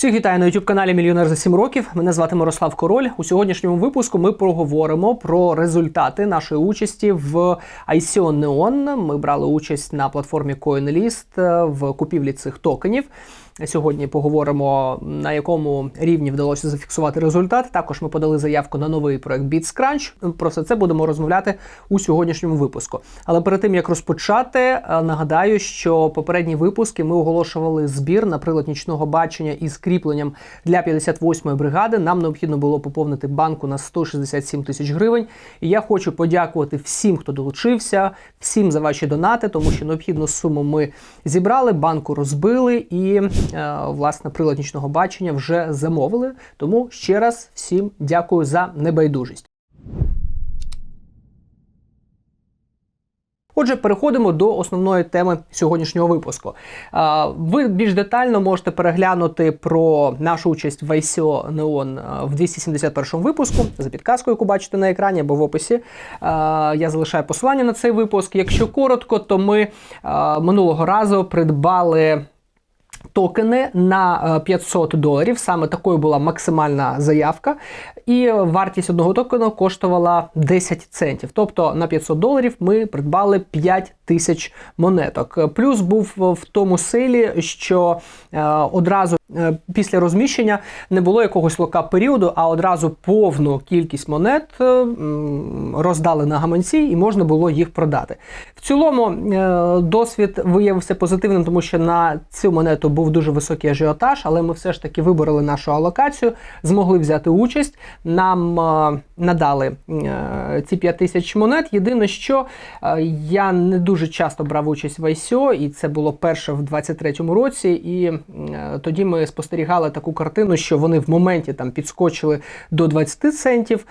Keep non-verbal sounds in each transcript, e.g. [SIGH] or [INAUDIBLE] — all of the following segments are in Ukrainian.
Всіх вітаю на youtube каналі Мільйонер за 7 років. Мене звати Мирослав Король. У сьогоднішньому випуску ми проговоримо про результати нашої участі в ICO Neon. Ми брали участь на платформі CoinList в купівлі цих токенів. Сьогодні поговоримо на якому рівні вдалося зафіксувати результат. Також ми подали заявку на новий проект BeatsCrunch. Про все це будемо розмовляти у сьогоднішньому випуску. Але перед тим як розпочати, е, нагадаю, що попередні випуски ми оголошували збір на прилад нічного бачення із кріпленням для 58-ї бригади. Нам необхідно було поповнити банку на 167 тисяч гривень. І я хочу подякувати всім, хто долучився, всім за ваші донати, тому що необхідну суму ми зібрали, банку розбили і. Е, власне прилад нічного бачення вже замовили. Тому ще раз всім дякую за небайдужість. Отже, переходимо до основної теми сьогоднішнього випуску. Е, Ви більш детально можете переглянути про нашу участь в ICO Neon е, в 271 випуску за підказкою, яку бачите на екрані або в описі. Я залишаю посилання на цей випуск. Якщо коротко, то ми минулого разу придбали. Токени на 500 доларів. Саме такою була максимальна заявка, і вартість одного токену коштувала 10 центів. Тобто на 500 доларів ми придбали 5 тисяч монеток. Плюс був в тому силі, що е, одразу е, після розміщення не було якогось лока періоду, а одразу повну кількість монет е, роздали на гаманці, і можна було їх продати. В цілому е, досвід виявився позитивним, тому що на цю монету був дуже високий ажіотаж, але ми все ж таки вибороли нашу алокацію, змогли взяти участь. Нам е, надали е, ці 5 тисяч монет. Єдине, що е, я не дуже часто брав участь в ICO, і це було перше в 23-му році. І е, тоді ми спостерігали таку картину, що вони в моменті там підскочили до 20 центів,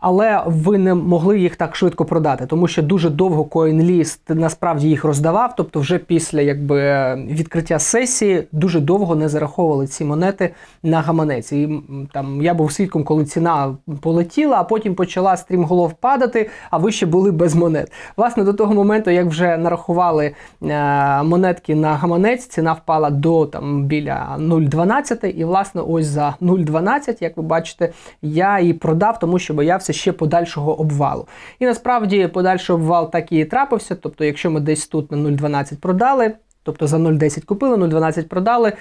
але ви не могли їх так швидко продати, тому що дуже довго CoinList насправді їх роздавав. Тобто, вже після якби відкриття сесії дуже довго не зараховували ці монети на гаманець. І там я був свідком, коли ціна полетіла, а потім почала стрімголов падати, а ви ще були без монет. Власне, до того моменту, як вже нарахували е, монетки на гаманець, ціна впала до там біля 0,12. І, власне, ось за 0,12, як ви бачите, я її продав, тому що боявся ще подальшого обвалу. І насправді подальший обвал так і трапився. Тобто, якщо ми десь тут на 0,12 продали. Тобто за 0,10 купили, 0,12 продали,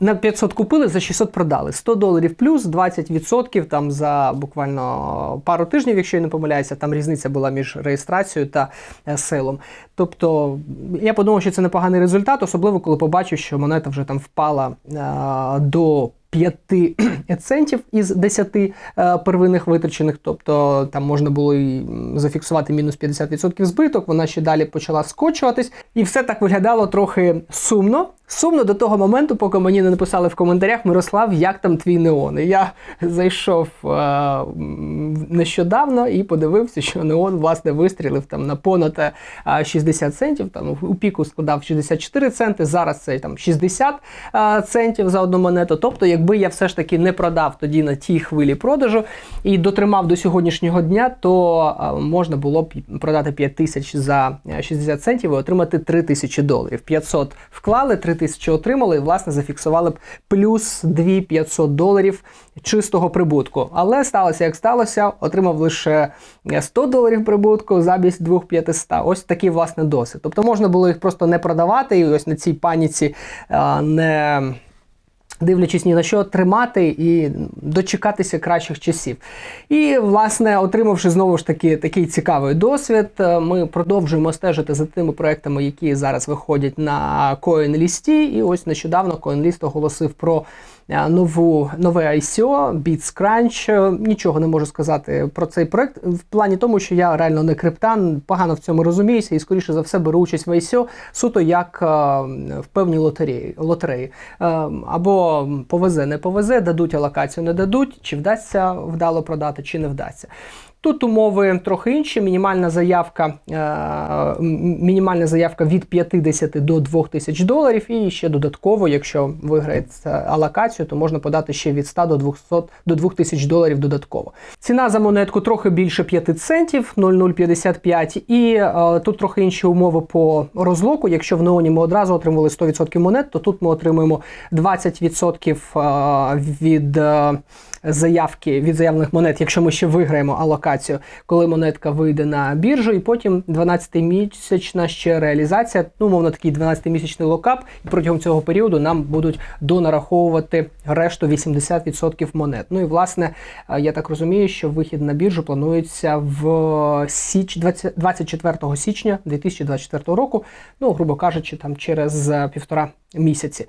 на 500 купили, за 600 продали. 100 доларів плюс 20% там за буквально пару тижнів, якщо я не помиляюся, там різниця була між реєстрацією та е, селом. Тобто я подумав, що це непоганий результат, особливо коли побачив, що монета вже там впала а, до 5 [CLEARS THROAT] центів із 10 е, первинних витрачених, тобто там можна було і зафіксувати мінус 50% збиток, вона ще далі почала скочуватись, і все так виглядало трохи сумно. Сумно до того моменту, поки мені не написали в коментарях Мирослав, як там твій неон. І я зайшов е нещодавно і подивився, що неон власне вистрілив там на понад 60 центів. Там у піку складав 64 центи. Зараз це там 60 е центів за одну монету. Тобто, якби я все ж таки не продав тоді на тій хвилі продажу і дотримав до сьогоднішнього дня, то е можна було б продати 5 тисяч за 60 центів і отримати 3 тисячі доларів. 500 вклали, 3 тисячі отримали, і власне зафіксували б плюс 2500 доларів чистого прибутку. Але сталося, як сталося, отримав лише 100 доларів прибутку замість 2500. Ось такий власне досвід. Тобто можна було їх просто не продавати, і ось на цій паніці не. Дивлячись ні на що тримати і дочекатися кращих часів. І, власне, отримавши знову ж таки такий цікавий досвід, ми продовжуємо стежити за тими проектами, які зараз виходять на CoinList. І ось нещодавно CoinList оголосив про нову нове ICO, BeatsCrunch. Нічого не можу сказати про цей проект в плані тому, що я реально не криптан, погано в цьому розуміюся, і скоріше за все беру участь в ICO суто як в певній лотереї лотереї. Або повезе, не повезе, дадуть алокацію, не дадуть, чи вдасться вдало продати, чи не вдасться. Тут умови трохи інші. Мінімальна заявка, е, мінімальна заявка від 50 до 2 тисяч доларів. І ще додатково, якщо виграєте алокацію, то можна подати ще від 100 до 200 до 2 тисяч доларів додатково. Ціна за монетку трохи більше 5 центів 0,055. І е, тут трохи інші умови по розлоку. Якщо в неоні ми одразу отримували 100% монет, то тут ми отримуємо 20% е, від заявки від заявлених монет, якщо ми ще виграємо алокацію, коли монетка вийде на біржу, і потім 12-місячна ще реалізація, ну, мовно такий 12-місячний локап, і протягом цього періоду нам будуть донараховувати решту 80% монет. Ну і власне, е, я так розумію, що вихід на біржу планується в січ 20 24 січня 2024 року, ну, грубо кажучи, там через е, півтора місяці.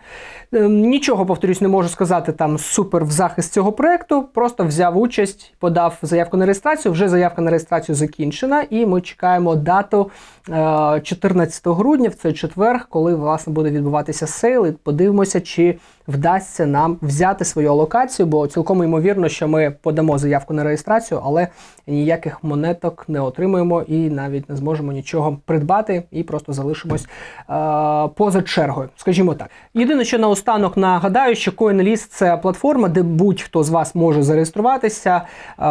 Ем, Нічого, повторюсь, не можу сказати там супер в захист цього проекту. Просто взяв участь, подав заявку на реєстрацію. Вже заявка на реєстрацію закінчена, і ми чекаємо дату е, 14 грудня, в цей четвер, коли власне буде відбуватися сейл. І подивимося, чи вдасться нам взяти свою алокацію, бо цілком ймовірно, що ми подамо заявку на реєстрацію, але ніяких монеток не отримуємо і навіть не зможемо нічого придбати, і просто залишимось е, поза чергою. Скажімо так. Єдине, що наостанок нагадаю, що CoinList – це платформа, де будь-хто з вас може зареєструватися. Е,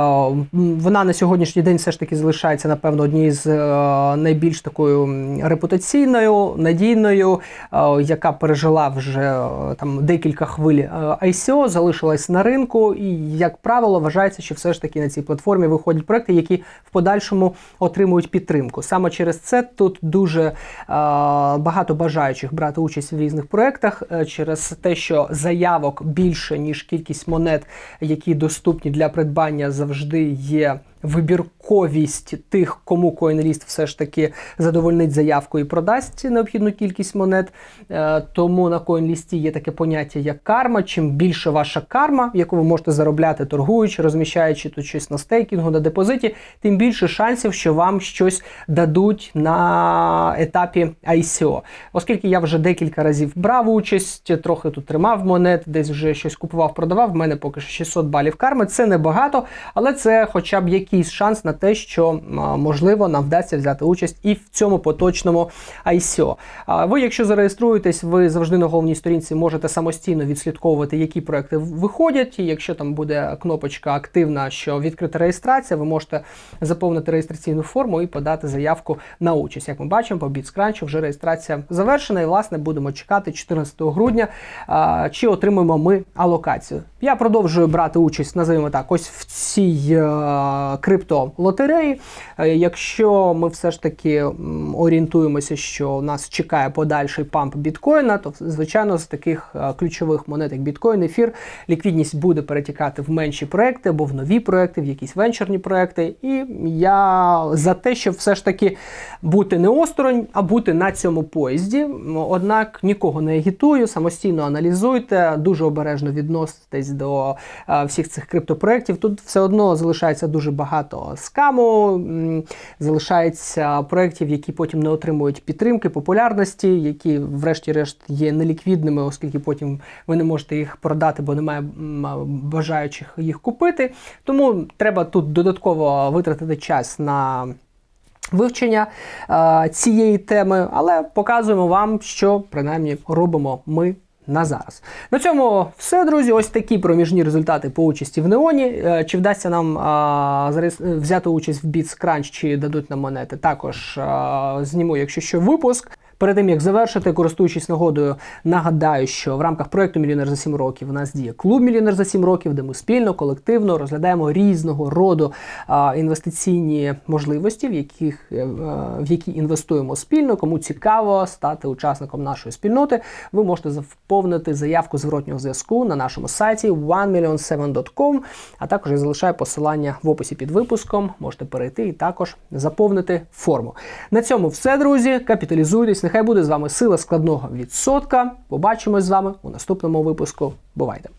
вона на сьогоднішній день все ж таки залишається, напевно, однією з е, найбільш такою репутаційною, надійною, е, яка пережила вже е, там декілька хвиль е, ICO, залишилась на ринку, і, як правило, вважається, що все ж таки на цій платформі виходять проекти, які в подальшому отримують підтримку. Саме через це тут дуже е, багато бажаючих брати участь в різних проектах е, через те, що заявок більше ніж кількість монет, які доступні для придбання, завжди є. Вибірковість тих, кому CoinList все ж таки задовольнить заявку і продасть необхідну кількість монет. Е, Тому на CoinList є таке поняття як карма. Чим більше ваша карма, яку ви можете заробляти, торгуючи, розміщаючи тут щось на стейкінгу, на депозиті, тим більше шансів, що вам щось дадуть на етапі ICO. Оскільки я вже декілька разів брав участь, трохи тут тримав монет, десь вже щось купував, продавав. В мене поки що 600 балів карми. Це небагато, але це хоча б якийсь шанс на те, що можливо нам вдасться взяти участь і в цьому поточному ICO. Ви, якщо зареєструєтесь, ви завжди на головній сторінці можете самостійно відслідковувати, які проекти виходять. І якщо там буде кнопочка активна, що відкрита реєстрація, ви можете заповнити реєстраційну форму і подати заявку на участь. Як ми бачимо, по BitsCrunch вже реєстрація завершена, і власне будемо чекати 14 грудня, чи отримаємо ми алокацію. Я продовжую брати участь, називаємо так, ось в цій е, криптолотереї. Е, Якщо ми все ж таки орієнтуємося, що нас чекає подальший памп біткоїна, то звичайно з таких е, ключових монет, як біткоін, ефір, ліквідність буде перетікати в менші проекти або в нові проекти, в якісь венчурні проекти. І я за те, щоб все ж таки бути не осторонь, а бути на цьому поїзді. Однак нікого не агітую, самостійно аналізуйте, дуже обережно відноситесь до е, всіх цих криптопроєктів. Тут все одно залишається дуже багато скаму, залишається проєктів, які потім не отримують підтримки, популярності, які, врешті-решт, є неліквідними, оскільки потім ви не можете їх продати, бо немає бажаючих їх купити. Тому треба тут додатково витратити час на. Вивчення е, цієї теми, але показуємо вам, що принаймні робимо ми на зараз. На цьому все, друзі. Ось такі проміжні результати по участі в Неоні. Е, Чи вдасться нам а, взяти участь в BitsCrunch, чи дадуть нам монети? Також а, зніму, якщо що, випуск. Перед тим як завершити, користуючись нагодою, нагадаю, що в рамках проекту Мільйонер за 7 років у нас діє клуб Мільйонер за 7 років, де ми спільно, колективно розглядаємо різного роду а, інвестиційні можливості, в яких е, е, в які інвестуємо спільно. Кому цікаво стати учасником нашої спільноти, ви можете заповнити заявку зворотнього зв'язку на нашому сайті 1million7.com, а також я залишаю посилання в описі під випуском. Можете перейти і також заповнити форму. На цьому все, друзі. Капіталізуйтесь. Нехай буде з вами сила складного відсотка. Побачимось з вами у наступному випуску. Бувайте!